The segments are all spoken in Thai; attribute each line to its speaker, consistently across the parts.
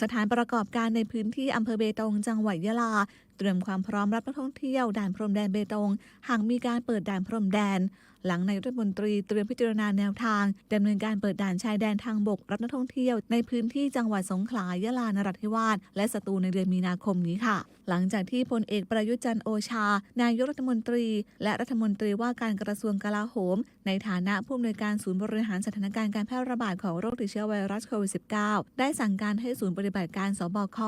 Speaker 1: สถานประกอบการในพื้นที่อำเภอเบตงจังหวัดยะลาเตรียมความพร้อมรับนักท่องเที่ยวด่านพรมแดนเบตง หากมีการเปิดด่านพรมแดน หลังนายรัฐมนตรีเตรียมพิจารณาแนวทางดำเนินการเปิดด่านชายแดนทางบก รับนักท่องเที่ยวในพื้นที่จังหวัดสงขลายะลานราธิวาสและสตูลในเดือนมีนาคมนี้ค่ะ หลังจากที่พลเอกประยุทธ์จันโอชา นายกรัฐมนตรี และรัฐมนตรีว่าการกระทรวงกลาโหม ในฐานะผู้อำนวยการศูนย์บริหารสถานการณ์การแพร่ระบาดของโรคติดเชื้อไวรัสโควิด -19 ได้สั่งการให้ศูนย์ปฏิบัติการสบค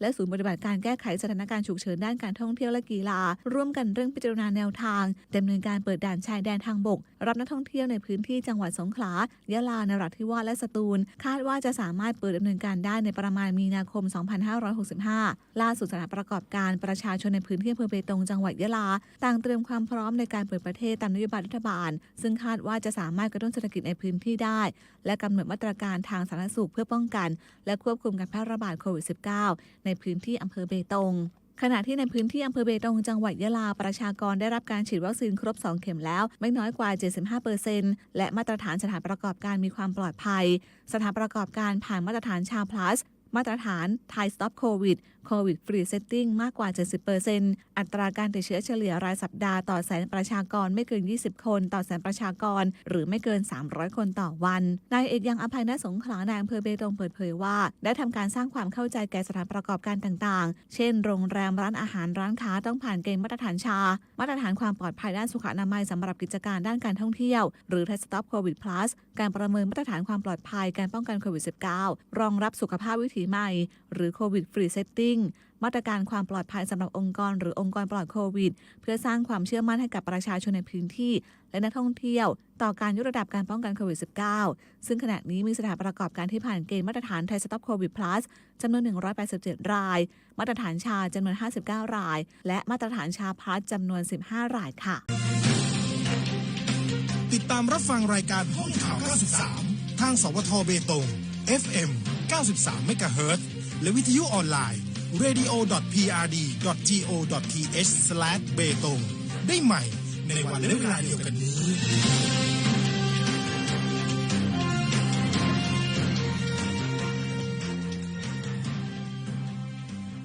Speaker 1: และศูนย์ปฏิบัติการแก้ไขสถานการณ์ฉุกเฉินด้านการท่องเที่ยวและกีฬา ร่วมกันเร่งพิจารณาแนวทางดำเนินการเปิดด่านชายแดนทางบก รับนักท่องเที่ยวในพื้นที่จังหวัดสงขลายะลานราธิวาสและสตูล คาดว่าจะสามารถเปิดดำเนินการได้ในประมาณมีนาคม 2565 ล่าสุดสถานประกอบการประชาชนในพื้นที่อำเภอเบตงจังหวัดยะลา ต่างเตรียมความพร้อมในการเปิดประเทศตามนโยบายรัฐบาล ซึ่งคาดว่าจะสามารถกระตุ้นเศรษฐกิจในพื้นที่ได้ และกำหนดมาตรการทางสาธารณสุขเพื่อป้องกัน และควบคุมการแพร่ระบาดโควิด -19 ในพื้นที่อำเภอเบตง ขณะที่ในพื้นที่อำเภอเบตงจังหวัดยะลาประชากรได้รับการฉีดวัคซีนครบ 2 เข็มแล้ว ไม่น้อยกว่า 75%และมาตรฐานสถานประกอบการมีความปลอดภัย สถานประกอบการผ่านมาตรฐานชาพลัส มาตรฐานไทยสต็อปโควิดโควิดฟรีเซตติ้งมากกว่า 70%อัตราการติดเชื้อเฉลี่ยรายสัปดาห์ต่อแสนประชากรไม่เกิน 20 คนต่อแสนประชากร หรือไม่เกิน 300 คนต่อวัน นายเอกยังอภัยณสงขลานายอำเภอเบตงเปิดเผยว่า ได้ทำการสร้างความเข้าใจแก่สถานประกอบการต่างๆ เช่น โรงแรมร้านอาหารร้านค้าต้องผ่านเกณฑ์มาตรฐานชา มาตรฐานความปลอดภัยด้านสุขอนามัยสำหรับกิจการด้านการท่องเที่ยว หรือ Test Stop COVID Plus การประเมินมาตรฐานความปลอดภัยการป้องกันโควิด -19 รองรับสุขภาพวิถีใหม่ หรือ COVID Free Setting มาตรการความปลอดภัยสำหรับองค์กร หรือองค์กรปลอดโควิด เพื่อสร้างความเชื่อมั่นให้กับประชาชนในพื้นที่ และนักท่องเที่ยว ต่อการยกระดับการป้องกันโควิด -19 ซึ่งขณะนี้มีสถานประกอบการที่ผ่านเกณฑ์มาตรฐานไทยสต็อปโควิด plus จำนวน 187 ราย มาตรฐานชาจำนวน 59 ราย และมาตรฐานชาพลัสจำนวน 15 รายค่ะ
Speaker 2: ติดตามรับฟังรายการห้องข่าว 93 ทางสวทเบตง FM 93 MHz และวิทยุออนไลน์ radio.prd.go.th เบตงได้ใหม่ในวันและเวลาเดียวกันนี้